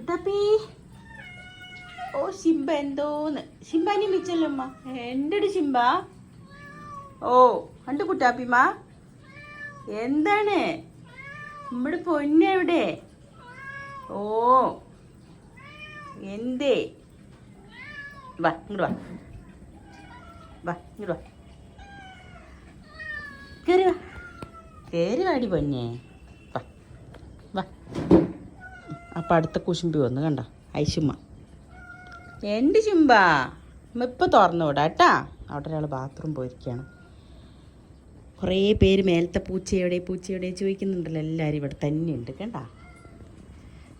കുട്ടാപ്പി? ഓ ശിംബ എന്തോന്ന്. ശിംബാനി വിളിച്ചല്ലമ്മ. എന്റടി ശിംബ ഓ കണ്ടു കുട്ടാപ്പിമ്മ? എന്താണ്? നമ്മുടെ പൊന്നെവിടെ ഓ എന്തേ? വാ ഇങ്ങോട്ട് വാ. വാ ഇങ്ങോട്ട് വാ. കയറി വാ. കയറി വാടി പൊന്നെ വാ വാ അപ്പം അടുത്ത കുശുമ്പി വന്ന് കണ്ട? ഐശുമ്മ എന്റെ ചുമ്പ ഇപ്പം തുറന്നു വിടാം കേട്ടാ. അവിടെ ഒരാൾ ബാത്റൂം പോയിരിക്കുകയാണ്. കുറേ പേര് മേലത്തെ പൂച്ച എവിടെ പൂച്ച എവിടെ ചോദിക്കുന്നുണ്ടല്ലോ. എല്ലാവരും ഇവിടെ തന്നെയുണ്ട് കേട്ടാ.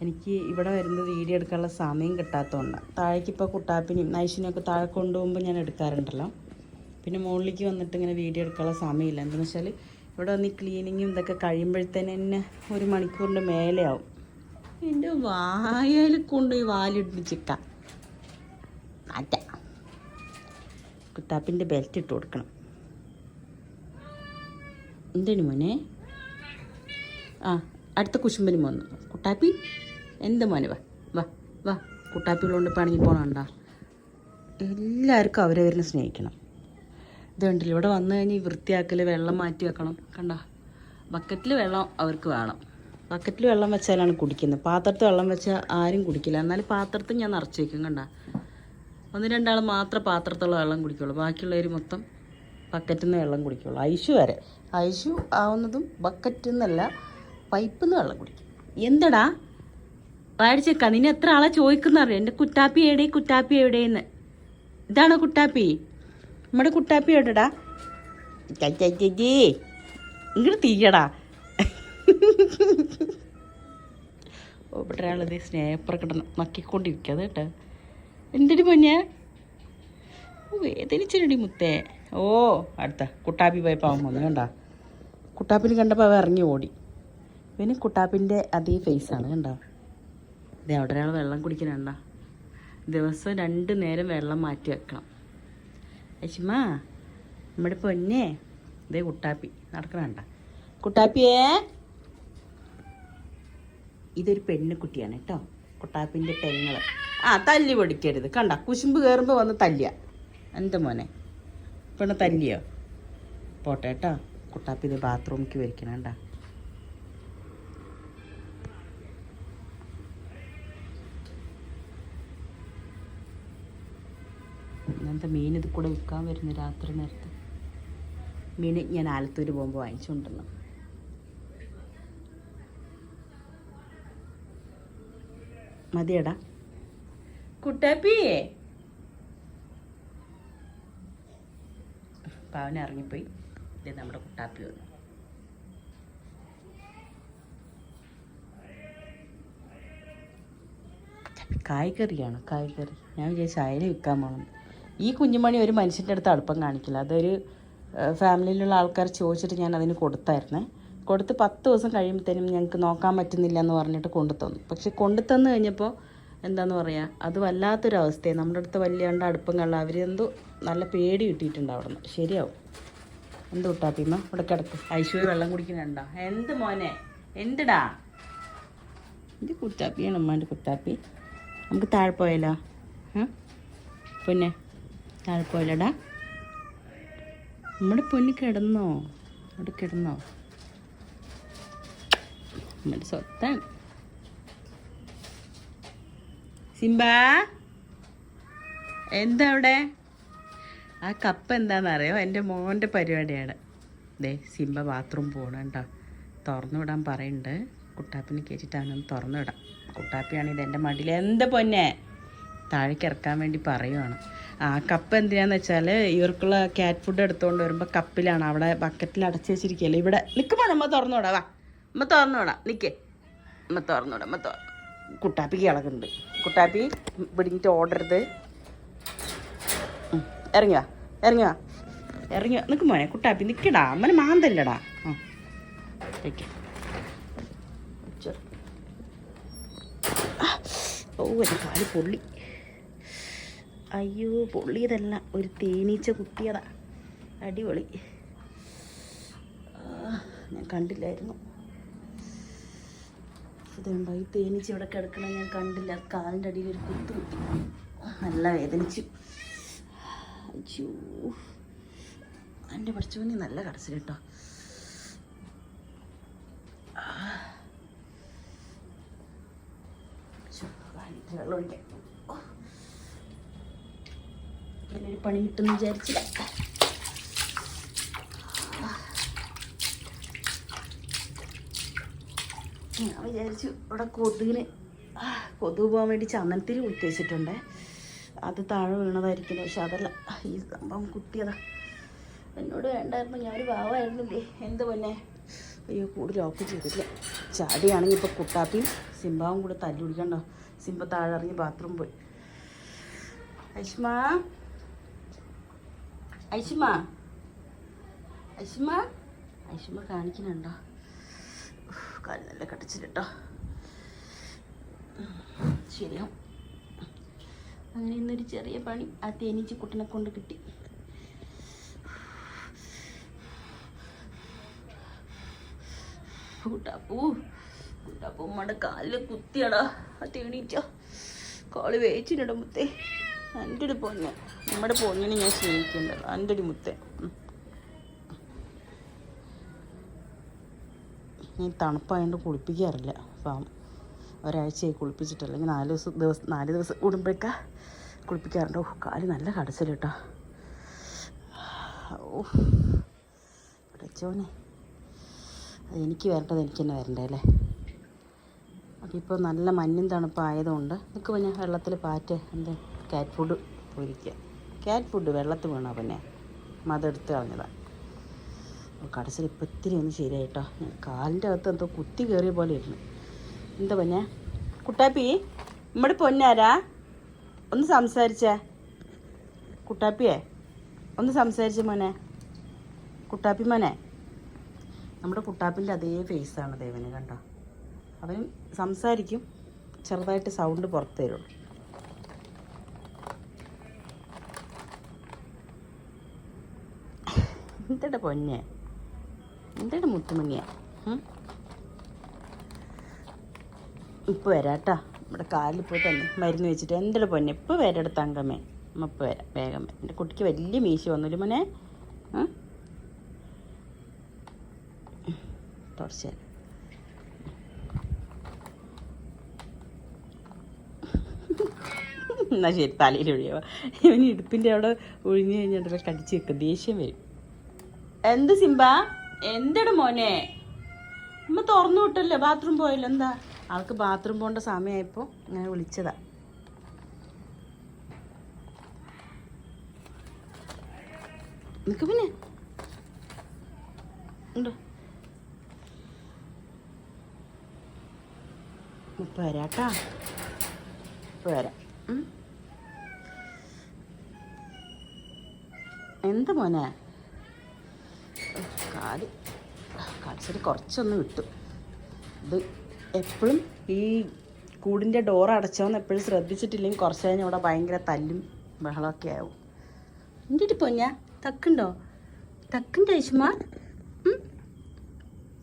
എനിക്ക് ഇവിടെ വരുന്നത് വീഡിയോ എടുക്കാനുള്ള സമയം കിട്ടാത്തതുകൊണ്ട് താഴേക്ക് ഇപ്പോൾ കുട്ടാപ്പിനെയും നൈഷിനെയൊക്കെ താഴെ കൊണ്ടുപോകുമ്പോൾ ഞാൻ എടുക്കാറുണ്ടല്ലോ. പിന്നെ മുകളിലേക്ക് വന്നിട്ട് ഇങ്ങനെ വീഡിയോ എടുക്കാനുള്ള സമയമില്ല. എന്താണെന്ന് വെച്ചാൽ ഇവിടെ വന്ന് ഈ ക്ലീനിങ്ങും ഇതൊക്കെ കഴിയുമ്പോഴത്തേന് ഒരു മണിക്കൂറിന്റെ മേലെയാവും. എന്റെ വായൽ കൊണ്ടുപോയി വാലിടിച്ചിക്ക മാറ്റ. കുത്താപ്പിന്റെ ബെൽറ്റ് ഇട്ട് കൊടുക്കണം. എന്താണ് മോനെ? ആ അടുത്ത കുശുമ്പനി വന്നു കുട്ടാപ്പി എന്ത് മോനെ? വാ വാ വാ. കുട്ടാപ്പികളുകൊണ്ട് പണിക്ക് പോകണണ്ട എല്ലാവർക്കും അവരവരിനെ സ്നേഹിക്കണം. ഇത് കണ്ടില്ല ഇവിടെ വന്നു കഴിഞ്ഞാൽ വൃത്തിയാക്കൽ വെള്ളം മാറ്റി വെക്കണം. കണ്ട? ബക്കറ്റിൽ വെള്ളം അവർക്ക് വേണം. ബക്കറ്റിൽ വെള്ളം വെച്ചാലാണ് കുടിക്കുന്നത്. പാത്രത്തിൽ വെള്ളം വെച്ചാൽ ആരും കുടിക്കില്ല. എന്നാലും പാത്രത്തിൽ ഞാൻ നിറച്ച് വയ്ക്കും കണ്ട? ഒന്ന് രണ്ടാൾ മാത്രം പാത്രത്തുള്ള വെള്ളം കുടിക്കുള്ളൂ. ബാക്കിയുള്ളവർ മൊത്തം ബക്കറ്റിൽ നിന്ന് വെള്ളം കുടിക്കുള്ളൂ. ഐശു വരെ. ഐശു ആവുന്നതും ബക്കറ്റിൽ നിന്നല്ല പൈപ്പിൽ നിന്ന് വെള്ളം കുടിക്കും. എന്തടാ? പാടിച്ചേക്കാ. നിന്നെ എത്ര ആളെ ചോദിക്കുന്നറിയോ എന്റെ കുട്ടാപ്പി എവിടെ? കുട്ടാപ്പി എവിടെയെന്ന്? ഇതാണോ കുട്ടാപ്പി? നമ്മുടെ കുട്ടാപ്പി എവിടെടാ? ചേച്ചി ഇങ്ങോട്ട് തീയടാ. ഇവിടെ സ്നേഹ പ്രകടനം നക്കിക്കൊണ്ടിരിക്കുക കേട്ടോ. എന്തിനു പൊന്നെ വേദനിച്ചിരടി മുത്തേ. ഓ അടുത്ത. കുട്ടാപ്പി പോയപ്പോൾ അവൻ വന്നു കണ്ട. കുട്ടാപ്പിന് കണ്ടപ്പോൾ അവൻ ഇറങ്ങി ഓടി. പിന്നെ കുട്ടാപ്പിന്റെ അതേ ഫേസാണ് കണ്ട. ഇത് അവിടെ ഒരാൾ വെള്ളം കുടിക്കണണ്ട ദിവസം രണ്ട് നേരം വെള്ളം മാറ്റി വെക്കണം. യശുമാ നമ്മുടെ പൊന്നേ. ഇതേ കുട്ടാപ്പി നടക്കണണ്ട കുട്ടാപ്പിയേ? ഇതൊരു പെണ്ണുകുട്ടിയാണ് കേട്ടോ. കൊട്ടാപ്പിന്റെ പെങ്ങൾ ആ തല്ലി പൊടിക്കരുത്. കണ്ട കുശുമ്പ് കയറുമ്പോൾ വന്ന് തല്ലിയ. എന്ത് മോനെ? പെണ്ണ് തല്ലിയോ? പോട്ടെ കേട്ടോ. കുട്ടാപ്പി ഇത് ബാത്റൂമിലേക്ക് വരിക്കണം ഇങ്ങനത്തെ മീൻ ഇത് കൂടെ വിൽക്കാൻ വരുന്നു രാത്രി നേരത്ത്? മീൻ ഞാൻ ആലത്തൂർ പോകുമ്പോൾ വാങ്ങിച്ചുകൊണ്ടുവന്നു. മതിയടാ. കുട്ടാപ്പിയേ? പാവന ഇറങ്ങിപ്പോയി ഇത് നമ്മുടെ കുട്ടാപ്പി വന്നു. കായ്ക്കറിയാണ് കായ്ക്കറി ഞാൻ വിചാരിച്ചു അയല വിൽക്കാൻ പോകണം ഈ കുഞ്ഞുമണി ഒരു മനുഷ്യന്റെ അടുത്ത് അടുപ്പം കാണിക്കില്ല. അതൊരു ഫാമിലിയിലുള്ള ആൾക്കാർ ചോദിച്ചിട്ട് ഞാൻ അതിന് കൊടുത്തായിരുന്നേ. കൊടുത്ത് പത്ത് ദിവസം കഴിയുമ്പോഴത്തേനും ഞങ്ങൾക്ക് നോക്കാൻ പറ്റുന്നില്ല എന്ന് പറഞ്ഞിട്ട് കൊണ്ടു തന്നു പക്ഷെ കൊണ്ടു തന്നു കഴിഞ്ഞപ്പോൾ എന്താന്ന് പറയുക അത് വല്ലാത്തൊരു അവസ്ഥയാണ് നമ്മുടെ അടുത്ത് വല്ലാണ്ട് അടുപ്പം കള്ള അവരെന്തോ നല്ല പേടി കിട്ടിയിട്ടുണ്ട് അവിടെ നിന്ന് ശരിയാവും. എന്ത് കുട്ടാപ്പിമ്മ ഇവിടെ കിടക്ക്. ഐശ്വര്യ വെള്ളം കുടിക്കുന്നുണ്ടോ? എന്ത് മോനെ? എന്തിടാ? എന്റെ കുട്ടാപ്പിയാണ് ഉമ്മാന്റെ കുട്ടാപ്പി നമുക്ക് താഴെ പിന്നെ? പൊന്നെ. താഴെ നമ്മുടെ പൊന്നി കിടന്നോ? അവിടെ കിടന്നോ? നമ്മുടെ സ്വത്താണ് സിംബ എന്താ അവിടെ ആ കപ്പ് എന്താണെന്നറിയോ എന്റെ മോന്റെ പരിപാടിയാണ്. ദേ സിംബ ബാത്റൂം പോകണം കേട്ടോ. തുറന്നു വിടാൻ പറയുന്നുണ്ട്. കുട്ടാപ്പിനെ കയറ്റിട്ട് അവനൊന്ന് തുറന്നു വിടാം. കുട്ടാപ്പിയാണെങ്കിൽ എന്റെ മടിയിൽ. എന്താ പൊന്നെ? താഴേക്ക് ഇറക്കാൻ വേണ്ടി പറയുവാണ്. ആ കപ്പ് എന്തിനാന്ന് വെച്ചാൽ ഇവർക്കുള്ള ക്യാറ്റ് ഫുഡ് എടുത്തുകൊണ്ട് വരുമ്പോൾ കപ്പിലാണ്. അവിടെ ബക്കറ്റിൽ അടച്ചു വെച്ചിരിക്കുകയല്ലേ? ഇവിടെ. നിൽക്കുമ്പോൾ നമ്മൾ തുറന്നു വിടാം. വാ നമ്മ തുറന്നു വിടാം നിൽക്കേ അമ്മ തുറന്നു വിടാം നമ്മ തുറ കുട്ടാപ്പിക്ക് ഇളകുന്നുണ്ട് കുട്ടാപ്പി പിടിങ്ങിട്ട് ഓടരുത്. ഇറങ്ങി വാ ഇറങ്ങി വാ. ഇറങ്ങി വാ. മോനെ കുട്ടാപ്പി നിൽക്കടാ അമ്മനെ മാന്തല്ലടാ. ആ. ഓ എന്റെ കാൽ പൊള്ളി. അയ്യോ പൊള്ളിയതല്ല. ഒരു തേനീച്ച കുത്തിയതാ. അടിപൊളി. ഞാൻ കണ്ടില്ലായിരുന്നു. ഇതുണ്ടോ ഈ തേനീച്ച ഇവിടെ കിടക്കണ ഞാൻ കണ്ടില്ല. കാലിന്റെ അടിയിൽ ഒരു കുത്തു കുത്തി. നല്ല വേദനിച്ചു. അയ്യോ. എന്റെ പഠിച്ചോന്നി നല്ല കടച്ചിൽ കേട്ടോ. വെള്ളം ഒഴിക്കാം പണി കിട്ടുമെന്ന് വിചാരിച്ചില്ല. ഞാൻ വിചാരിച്ചു ഇവിടെ കൊതുകിന് കൊതുക് പോകാൻ വേണ്ടി ചന്ദനത്തിരി കുത്തി വെച്ചിട്ടുണ്ട്. അത് താഴെ വീണതായിരിക്കും പക്ഷെ അതല്ല. ഈ സംഭവം കുത്തിയതാ. എന്നോട് വേണ്ടായിരുന്നു ഞാനൊരു ഭാവമായിരുന്നില്ലേ എന്ത് പൊന്നെ? അയ്യോ കൂടി ലോക്ക് ചെയ്തില്ല ചാടിയാണെങ്കിൽ ഇപ്പോൾ കുട്ടാപ്പിയും സിംബാവും കൂടെ തല്ലി പിടിക്കണ്ടോ സിംബ താഴെ ഇറങ്ങി ബാത്റൂം പോയി. ഐഷ്മ? ഐഷ്മ? ഐഷ്മ? ഐഷ്മ കാണിക്കുന്നുണ്ടോ? കാൽ നല്ല കടിച്ചിട്ടോ ശരിയാവും. അങ്ങനെ ഇന്നൊരു ചെറിയ പണി ആ തേനീച്ച കുട്ടനെ കൊണ്ട് കിട്ടി. കൂട്ടാപ്പൂ കൂട്ടാപ്പൂമ്മയുടെ കാലിൽ കുത്തിയടാ ആ തേനീച്ച. കാൾ വേച്ചിനിട മുത്തേ. എന്റെ ഒരു പൊന്ന്. നമ്മുടെ പൊന്നിനെ ഞാൻ സ്നേഹിക്കേണ്ടത് ഒരു മുത്തേ. ഞാൻ തണുപ്പായതുകൊണ്ട് കുളിപ്പിക്കാറില്ല. അപ്പം ഒരാഴ്ചയായി കുളിപ്പിച്ചിട്ട് അല്ലെങ്കിൽ നാല് ദിവസം ദിവസം നാല് ദിവസം കൂടുമ്പോഴേക്കാ കുളിപ്പിക്കാറുണ്ട്. ഓ കാൽ നല്ല കടച്ചിൽ കേട്ടോ ഓ എനിക്ക് വരേണ്ടത് എനിക്ക് തന്നെ വരണ്ടേ അല്ലേ? അപ്പോൾ ഇപ്പോൾ നല്ല മഞ്ഞും തണുപ്പായതുകൊണ്ട് നിൽക്കുക പിന്നെ വെള്ളത്തിൽ പാറ്റ് എന്താ കാറ്റ് ഫുഡ് പൊരിക്കുക കാറ്റ് ഫുഡ് വെള്ളത്തിൽ വീണോ പിന്നെ മതെടുത്ത് കളഞ്ഞതാണ് കടച്ചിൽ ഇപ്പം ഇത്തിരി ഒന്ന് ശരിയായിട്ടോ. കാലിന്റെ അകത്ത് എന്തോ കുത്തി കയറിയ പോലെ ഇരുന്നു. എന്താ പൊന്നെ? കുട്ടാപ്പി നമ്മുടെ പൊന്നാരാ ഒന്ന് സംസാരിച്ചേ. കുട്ടാപ്പിയെ ഒന്ന് സംസാരിച്ച മോനെ. കുട്ടാപ്പി മോനെ. നമ്മുടെ കുട്ടാപ്പിന്റെ അതേ ഫേസാണ് ദേവന് കണ്ടോ? അവൻ സംസാരിക്കും ചെറുതായിട്ട് സൗണ്ട് പുറത്ത് തരുള്ളൂ. എന്താ പൊന്നെ? എന്തിടെ മുത്തുമണിയാ? ഇപ്പൊ വരാട്ടാ. നമ്മുടെ കാലിൽ പോയി തന്നെ മരുന്ന് വെച്ചിട്ട്. എന്തൊരു പൊന്നെ. ഇപ്പൊ തങ്കമ്മേ. അമ്മ ഇപ്പോൾ വരാം. വേഗം വരാം. എന്റെ കുട്ടിക്ക് വലിയ മീശ വന്നില്ല മോനെ? തുടച്ചു തരാം. ശരി തലയിൽ ഒഴിയുക ഇവന് ഇടുപ്പിന്റെ അവിടെ ഒഴിഞ്ഞു കഴിഞ്ഞിട്ട് കടിച്ച് വെക്കും ദേഷ്യം വരും. എന്ത് സിംബ? എന്താണ് മോനെ? അമ്മ തുറന്നു വിട്ടല്ലേ? ബാത്റൂം പോയല്ലോ. എന്താ? ആൾക്ക് ബാത്റൂം പോകേണ്ട സമയമായപ്പോൾ ഇങ്ങനെ വിളിച്ചതാ. നിക്ക് പിന്നെ. ഉണ്ടോ? ഇപ്പം വരാട്ടാ ഇപ്പം വരാം. എന്ത് മോനെ? കാൽ. കാൽസിട്ട് കുറച്ചൊന്ന് വിട്ടു. ഇത് എപ്പോഴും ഈ കൂടിന്റെ ഡോർ അടച്ചോന്ന് എപ്പോഴും ശ്രദ്ധിച്ചിട്ടില്ലെങ്കിൽ കുറച്ച് കഴിഞ്ഞാൽ ഇവിടെ ഭയങ്കര തല്ലും ബഹളമൊക്കെ ആവും. എന്റെ പൊന്ന? തക്കുണ്ടോ? തക്കുണ്ട് ഐശുമ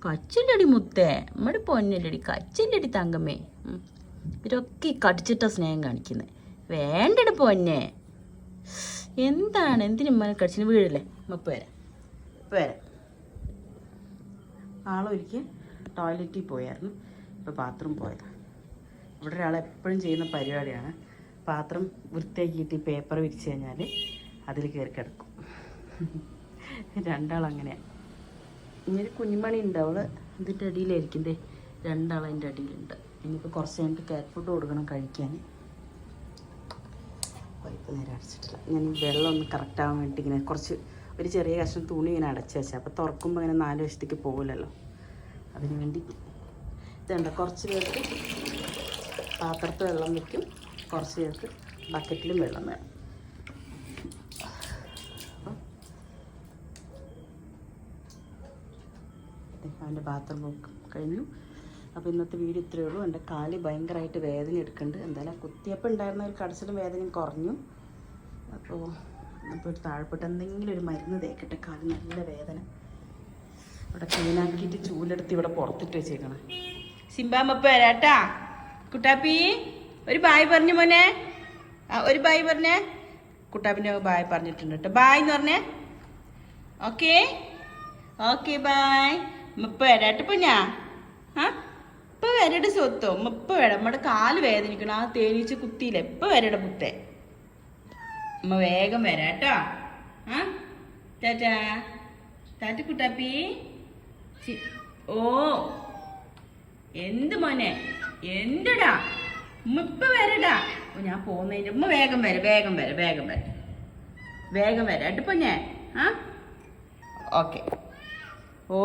കച്ചില്ലടി മുത്തേ. നമ്മുടെ പൊന്നല്ലടി കച്ചില്ലടി തങ്കമ്മേ. ഇവരൊക്കെ കടിച്ചിട്ട സ്നേഹം കാണിക്കുന്നത് വേണ്ടടി പൊന്നെ. എന്താണ്? എന്തിനും കടിച്ചിന്? വീഴല്ലേ മുപ്പ വരാം. ഇപ്പം വരാം. ആളൊരിക്കൽ ടോയ്ലറ്റിൽ പോയായിരുന്നു. ഇപ്പോൾ ബാത്റൂം പോയതാണ് ഇവിടെ ഒരാൾ എപ്പോഴും ചെയ്യുന്ന പരിപാടിയാണ്. പാത്രം വൃത്തിയാക്കിയിട്ട് പേപ്പർ വിരിച്ച് കഴിഞ്ഞാൽ അതിൽ കയറി കിടക്കും. രണ്ടാളങ്ങനെയാണ് ഇങ്ങനെ കുഞ്ഞുമണി ഉണ്ട്. അവൾ ഇതിന്റെ അടിയിലായിരിക്കും. ദേ രണ്ടാൾ അതിന്റെ അടിയിലുണ്ട്. ഇനിയിപ്പോൾ കുറച്ച് കഴിഞ്ഞിട്ട് കാറ്റ് ഫുഡ് കൊടുക്കണം കഴിക്കാൻ. പൈപ്പ് നേരെ അടച്ചിട്ടില്ല. ഞാൻ വെള്ളം ഒന്ന് കറക്റ്റ് ആവാൻ വേണ്ടി ഇങ്ങനെ കുറച്ച് ഒരു ചെറിയ കഷ്ണം തുണി ഇങ്ങനെ അടച്ച് വെച്ചാൽ അപ്പോൾ തുറക്കുമ്പോൾ ഇങ്ങനെ നാല് വശത്തേക്ക് പോകില്ലല്ലോ അതിന് വേണ്ടി ഇതുണ്ട്. കുറച്ച് പേർക്ക് പാത്രത്തിൽ വെള്ളം വയ്ക്കും. കുറച്ച് പേർക്ക് ബക്കറ്റിലും വെള്ളം വേണം. അവന്റെ ബാത്റൂം കഴിഞ്ഞു. അപ്പോൾ ഇന്നത്തെ വീഡിയോ ഇത്രയേ ഉള്ളൂ. എന്റെ കാൽ ഭയങ്കരമായിട്ട് വേദന എടുക്കുന്നുണ്ട്. എന്തായാലും കുത്തിയപ്പം ഉണ്ടായിരുന്ന ഒരു കടച്ചിലും വേദനയും കുറഞ്ഞു. അപ്പോൾ അപ്പോൾ ഒരു താഴെപ്പെട്ട് എന്തെങ്കിലും ഒരു മരുന്ന് തേക്കട്ടെ. കാൽ നല്ല വേദന. ഇവിടെ ക്ലീനാക്കിയിട്ട് ചൂലെടുത്ത് ഇവിടെ പുറത്തിട്ട് വെച്ചേക്കണം. സിംബാമ്പ വരാട്ടാ. കുട്ടാപ്പി ഒരു ബായ് പറഞ്ഞു മോനെ. ഒരു ബായ് പറഞ്ഞേ. കുട്ടാപ്പിന്റെ ബായ് പറഞ്ഞിട്ടുണ്ട് കേട്ടോ. ബായ് എന്ന് പറഞ്ഞേ. ഓക്കെ. Okay bye. മുപ്പ വരാട്ട് ഇപ്പൊ ഞാൻ. ആ സ്വത്തോ. മുപ്പ വേണം നമ്മുടെ കാൽ വേദനിക്കണം. ആ തേനീച്ച കുത്തിയില്ല? ഇപ്പൊ വരട പുത്തേ അമ്മ വേഗം വരാട്ടോ ആ? ടാറ്റാ. ടാറ്റ കുട്ടാപ്പി. ഓ. എന്ത് മോനെ? എന്തടാ? ഉമ്മ ഇപ്പൊ വരടാ. ഞാൻ പോകുന്നതിന് ഉമ്മ വേഗം വരെ വേഗം വരെ വേഗം വരെ. വേഗം വരാം കേട്ടോ ഞാൻ ആ? ഓക്കെ. ഓ.